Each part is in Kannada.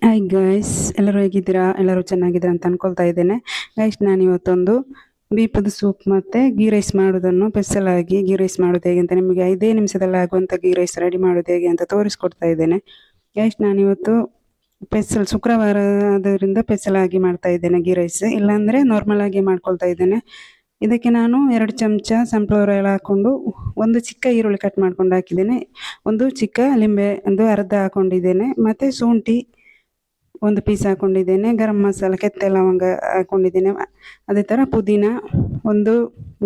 ಹಾಯ್ ಗೈಸ್ ಎಲ್ಲರೂ ಹೇಗಿದ್ದೀರಾ? ಎಲ್ಲರೂ ಚೆನ್ನಾಗಿದ್ದೀರಾ ಅಂತ ಅನ್ಕೊಳ್ತಾ ಇದ್ದೇನೆ. ಗೈಸ್ ನಾನು ಇವತ್ತೊಂದು ಬೀಪದ ಸೂಪ್ ಮತ್ತು ಗೀ ರೈಸ್ ಮಾಡೋದನ್ನು ಸ್ಪೆಷಲಾಗಿ ಗೀ ರೈಸ್ ಮಾಡೋದು ಹೇಗೆ ಅಂತ ನಿಮಗೆ ಐದೇ ನಿಮಿಷದಲ್ಲಿ ಆಗುವಂಥ ಗೀ ರೈಸ್ ರೆಡಿ ಮಾಡೋದು ಹೇಗೆ ಅಂತ ತೋರಿಸ್ಕೊಡ್ತಾ ಇದ್ದೇನೆ. ಗೈಸ್ ನಾನಿವತ್ತು ಸ್ಪೆಷಲ್ ಶುಕ್ರವಾರ ಆದ್ದರಿಂದ ಸ್ಪೆಷಲ್ ಆಗಿ ಮಾಡ್ತಾ ಇದ್ದೇನೆ ಗೀ ರೈಸ್ ಇಲ್ಲಾಂದರೆ ನಾರ್ಮಲ್ ಆಗಿ ಮಾಡ್ಕೊಳ್ತಾ ಇದ್ದೇನೆ. ಇದಕ್ಕೆ ನಾನು ಎರಡು ಚಮಚ ಸನ್ಫ್ಲವರ್ ಆಯಿಲ್ ಹಾಕ್ಕೊಂಡು ಒಂದು ಚಿಕ್ಕ ಈರುಳ್ಳಿ ಕಟ್ ಮಾಡ್ಕೊಂಡು ಹಾಕಿದ್ದೇನೆ. ಒಂದು ಚಿಕ್ಕ ಲಿಂಬೆ ಒಂದು ಅರ್ಧ ಹಾಕೊಂಡಿದ್ದೇನೆ. ಮತ್ತು ಶುಂಠಿ ಒಂದು ಪೀಸ್ ಹಾಕೊಂಡಿದ್ದೇನೆ, ಗರಂ ಮಸಾಲ, ಕೆತ್ತೆ ಲವಂಗ ಹಾಕೊಂಡಿದ್ದೇನೆ. ಅದೇ ಥರ ಪುದೀನ, ಒಂದು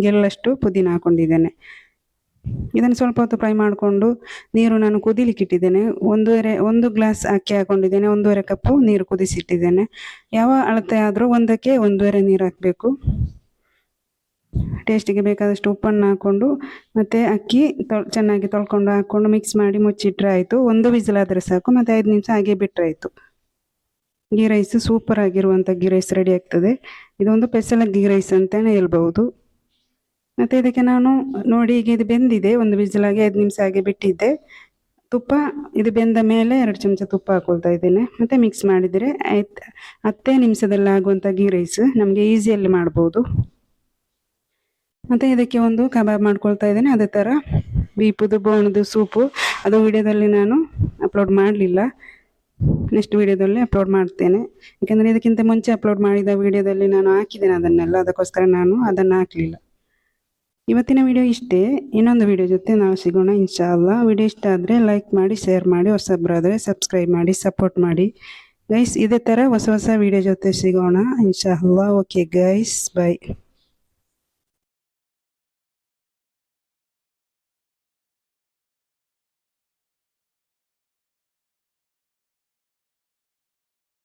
ಗೆಲ್ಲಷ್ಟು ಪುದೀನ ಹಾಕ್ಕೊಂಡಿದ್ದೇನೆ ಇದನ್ನು ಸ್ವಲ್ಪ ಹೊತ್ತು ಫ್ರೈ ಮಾಡಿಕೊಂಡು ನೀರು ನಾನು ಕುದಿಲಿಕ್ಕೆ ಇಟ್ಟಿದ್ದೇನೆ. ಒಂದೂವರೆ, ಒಂದು ಗ್ಲಾಸ್ ಅಕ್ಕಿ ಹಾಕೊಂಡಿದ್ದೇನೆ, ಒಂದೂವರೆ ಕಪ್ಪು ನೀರು ಕುದಿಸಿಟ್ಟಿದ್ದೇನೆ. ಯಾವ ಅಳತೆ ಆದರೂ ಒಂದಕ್ಕೆ ಒಂದೂವರೆ ನೀರು ಹಾಕಬೇಕು. ಟೇಸ್ಟಿಗೆ ಬೇಕಾದಷ್ಟು ಉಪ್ಪನ್ನು ಹಾಕ್ಕೊಂಡು ಮತ್ತು ಅಕ್ಕಿ ತೊಳ್, ಚೆನ್ನಾಗಿ ತೊಳ್ಕೊಂಡು ಹಾಕ್ಕೊಂಡು ಮಿಕ್ಸ್ ಮಾಡಿ ಮುಚ್ಚಿಟ್ರೆ ಆಯಿತು. ಒಂದು ವಿಸಿಲ್ ಆದರೆ ಸಾಕು, ಮತ್ತು ಐದು ನಿಮಿಷ ಹಾಗೆ ಬಿಟ್ಟರೆ ಆಯಿತು. ಗೀ ರೈಸ್ ಸೂಪರ್ ಆಗಿರುವಂಥ ಗೀ ರೈಸ್ ರೆಡಿ ಆಗ್ತದೆ. ಇದೊಂದು ಸ್ಪೆಷಲ್ ಗೀ ರೈಸ್ ಅಂತಲೇ ಹೇಳ್ಬಹುದು. ಮತ್ತು ಇದಕ್ಕೆ ನಾನು ನೋಡಿ ಈಗ ಇದು ಬೆಂದಿದೆ. ಒಂದು ಬಿಸಿಲಾಗಿ ಐದು ನಿಮಿಷ ಹಾಗೆ ಬಿಟ್ಟಿದ್ದೆ. ತುಪ್ಪ, ಇದು ಬೆಂದ ಮೇಲೆ ಎರಡು ಚಮಚ ತುಪ್ಪ ಹಾಕೊಳ್ತಾ ಇದ್ದೇನೆ. ಮತ್ತು ಮಿಕ್ಸ್ ಮಾಡಿದರೆ ಆಯ್ತು. ಹತ್ತೇ ನಿಮಿಷದಲ್ಲಿ ಆಗುವಂಥ ಗೀ ರೈಸ್ ನಮಗೆ ಈಸಿಯಲ್ಲಿ ಮಾಡ್ಬೋದು. ಮತ್ತು ಇದಕ್ಕೆ ಒಂದು ಕಬಾಬ್ ಮಾಡ್ಕೊಳ್ತಾ ಇದ್ದೇನೆ. ಅದೇ ಥರ ಬೀಪುದು, ಬೋಣದು ಸೂಪು. ಅದು ವಿಡಿಯೋದಲ್ಲಿ ನಾನು ಅಪ್ಲೋಡ್ ಮಾಡಲಿಲ್ಲ. ನೆಕ್ಸ್ಟ್ ವಿಡಿಯೋದಲ್ಲಿ ಅಪ್ಲೋಡ್ ಮಾಡ್ತೇನೆ. ಯಾಕೆಂದರೆ ಇದಕ್ಕಿಂತ ಮುಂಚೆ ಅಪ್ಲೋಡ್ ಮಾಡಿದ ವಿಡಿಯೋದಲ್ಲಿ ನಾನು ಹಾಕಿದ್ದೇನೆ ಅದನ್ನೆಲ್ಲ. ಅದಕ್ಕೋಸ್ಕರ ನಾನು ಅದನ್ನು ಹಾಕಲಿಲ್ಲ. ಇವತ್ತಿನ ವಿಡಿಯೋ ಇಷ್ಟೇ. ಇನ್ನೊಂದು ವಿಡಿಯೋ ಜೊತೆ ನಾವು ಸಿಗೋಣ ಇನ್ಶಾಲ್ಲ ವಿಡಿಯೋ ಇಷ್ಟ ಆದರೆ ಲೈಕ್ ಮಾಡಿ ಶೇರ್ ಮಾಡಿ, ಹೊಸಬ್ರಾದರೆ ಸಬ್ಸ್ಕ್ರೈಬ್ ಮಾಡಿ ಸಪೋರ್ಟ್ ಮಾಡಿ. ಗೈಸ್ ಇದೇ ಥರ ಹೊಸ ಹೊಸ ವಿಡಿಯೋ ಜೊತೆ ಸಿಗೋಣ ಇನ್ಶಾಲ್ಲ ಓಕೆ ಗೈಸ್ ಬೈ